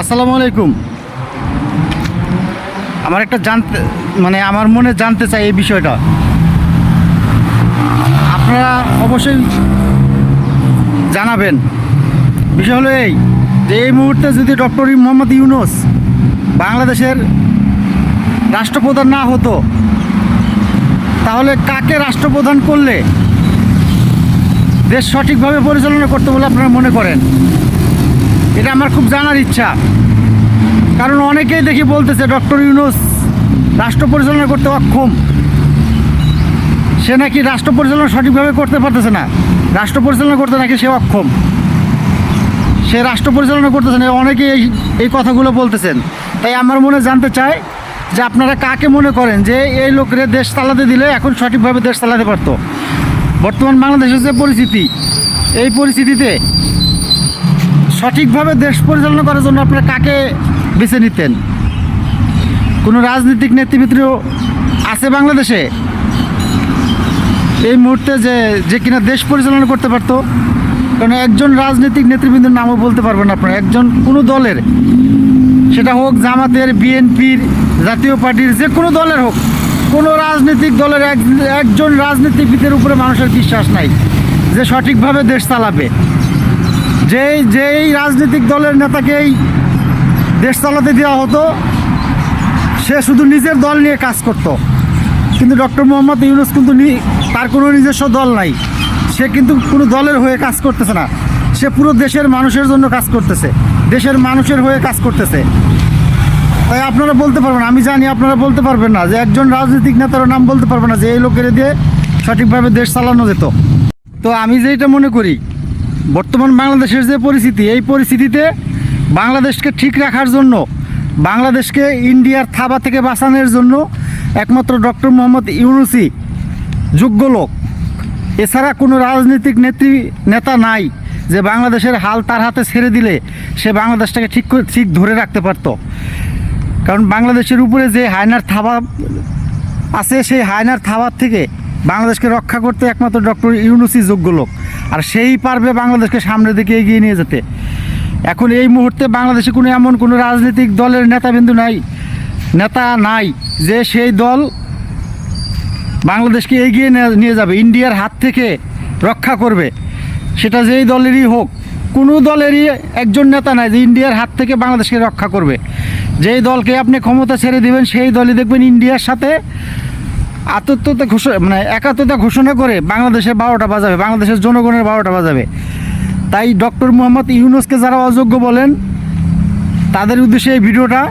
আসসালামু আলাইকুম। আমার একটা জানতে মানে আমার মনে জানতে চাই এই বিষয়টা। আপনারা অবশ্যই জানাবেন। বিষয় হলো এই, যে এই মুহূর্তে যদি ডক্টর মোহাম্মদ ইউনুস বাংলাদেশের রাষ্ট্রপ্রধান না হতো, তাহলে কাকে রাষ্ট্রপ্রধান করলে দেশ সঠিকভাবে পরিচালনা করতে বলে আপনারা মনে করেন? এটা আমার খুব জানার ইচ্ছা। কারণ অনেকেই দেখি বলতেছে, ডক্টর ইউনুস রাষ্ট্র পরিচালনা করতে অক্ষম। সে নাকি রাষ্ট্র পরিচালনা সঠিকভাবে করতে পারতেছে না। রাষ্ট্র পরিচালনা করতে নাকি সে অক্ষম। সে রাষ্ট্র পরিচালনা করতেছে না, অনেকেই এই এই কথাগুলো বলতেছেন। তাই আমার মনে জানতে চাই যে আপনারা কাকে মনে করেন যে এই লোকের দেশ চালাতে দিলে এখন সঠিকভাবে দেশ চালাতে পারতো? বর্তমান বাংলাদেশের যে পরিস্থিতি, এই পরিস্থিতিতে সঠিকভাবে দেশ পরিচালনা করার জন্য আপনারা কাকে বেছে নিতেন? কোনো রাজনৈতিক নেতৃবৃত্ত আছে বাংলাদেশে? এই মুহূর্তে যে যে কিনা দেশ পরিচালনা করতে পারতো, কারণ একজন রাজনৈতিক নেতৃবৃন্দের নামও বলতে পারবেন আপনারা। একজন কোনো দলের, সেটা হোক জামাতের, বিএনপির, জাতীয় পার্টির, যে কোনো দলের হোক, কোনো রাজনৈতিক দলের এক, একজন রাজনীতিবিদের উপরে মানুষের বিশ্বাস নাই যে সঠিকভাবে দেশ চালাবে। যেই যেই রাজনৈতিক দলের নেতাকেই দেশ চালাতে দেওয়া হতো, সে শুধু নিজের দল নিয়ে কাজ করত। কিন্তু ডক্টর মোহাম্মদ ইউনুস কিন্তু তার কোনো নিজস্ব দল নাই। সে কিন্তু কোনো দলের হয়ে কাজ করতেছে না। সে পুরো দেশের মানুষের জন্য কাজ করতেছে। দেশের মানুষের হয়ে কাজ করতেছে। তাই আপনারা বলতে পারবেন, আমি জানি আপনারা বলতে পারবেন না যে একজন রাজনৈতিক নেতার নাম বলতে পারবেন না যে এই লোকের দিয়ে সঠিকভাবে দেশ চালানো যেত। তো আমি যেটা মনে করি বর্তমান বাংলাদেশের যে পরিস্থিতি, এই পরিস্থিতিতে বাংলাদেশকে ঠিক রাখার জন্য, বাংলাদেশকে ইন্ডিয়ার থাবা থেকে বাঁচানোর জন্য একমাত্র ডক্টর মোহাম্মদ ইউনুসি যোগ্য লোক। এছাড়া কোনো রাজনৈতিক নেত্রী, নেতা নাই যে বাংলাদেশের হাল তার হাতে ছেড়ে দিলে সে বাংলাদেশটাকে ঠিক করে- ঠিক ধরে রাখতে পারতো। কারণ বাংলাদেশের উপরে যে হায়নার থাবা আছে, সেই হায়নার থাবার থেকে বাংলাদেশকে রক্ষা করতে একমাত্র ডক্টর ইউনুসি যোগ্য লোক। আর সেই পারবে বাংলাদেশকে সামনের দিকে এগিয়ে নিয়ে যেতে। এখন এই মুহূর্তে বাংলাদেশে কোনো এমন কোনো রাজনৈতিক দলের নেতাবিন্দু নাই, নেতা নাই যে সেই দল বাংলাদেশকে এগিয়ে নিয়ে- যাবে, ইন্ডিয়ার হাত থেকে রক্ষা করবে। সেটা যেই দলেরই হোক, কোনো দলেরই একজন নেতা নাই যে ইন্ডিয়ার হাত থেকে বাংলাদেশকে রক্ষা করবে। যেই দলকে আপনি ক্ষমতা ছেড়ে দেবেন, সেই দলই দেখবেন ইন্ডিয়ার সাথে আত্মত্বতা ঘোষণা মানে একাত্মতা ঘোষণা করে বাংলাদেশের বারোটা বাজাবে, বাংলাদেশের জনগণের বারোটা বাজাবে। তাই ডক্টর মোহাম্মদ ইউনুসকে যারা অযোগ্য বলেন, তাদের উদ্দেশ্যে এই ভিডিওটা।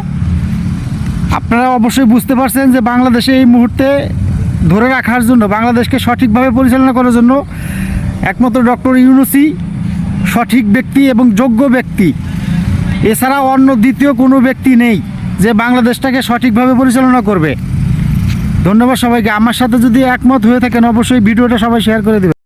আপনারা অবশ্যই বুঝতে পারছেন যে বাংলাদেশে এই মুহূর্তে ধরে রাখার জন্য, বাংলাদেশকে সঠিকভাবে পরিচালনা করার জন্য একমাত্র ডক্টর ইউনুসি সঠিক ব্যক্তি এবং যোগ্য ব্যক্তি। এছাড়া অন্য দ্বিতীয় কোনো ব্যক্তি নেই যে বাংলাদেশটাকে সঠিকভাবে পরিচালনা করবে। ধন্যবাদ সবাইকে। আমার সাথে যদি একমত হয়ে থাকেন অবশ্যই ভিডিওটা সবাই শেয়ার করে দেবেন।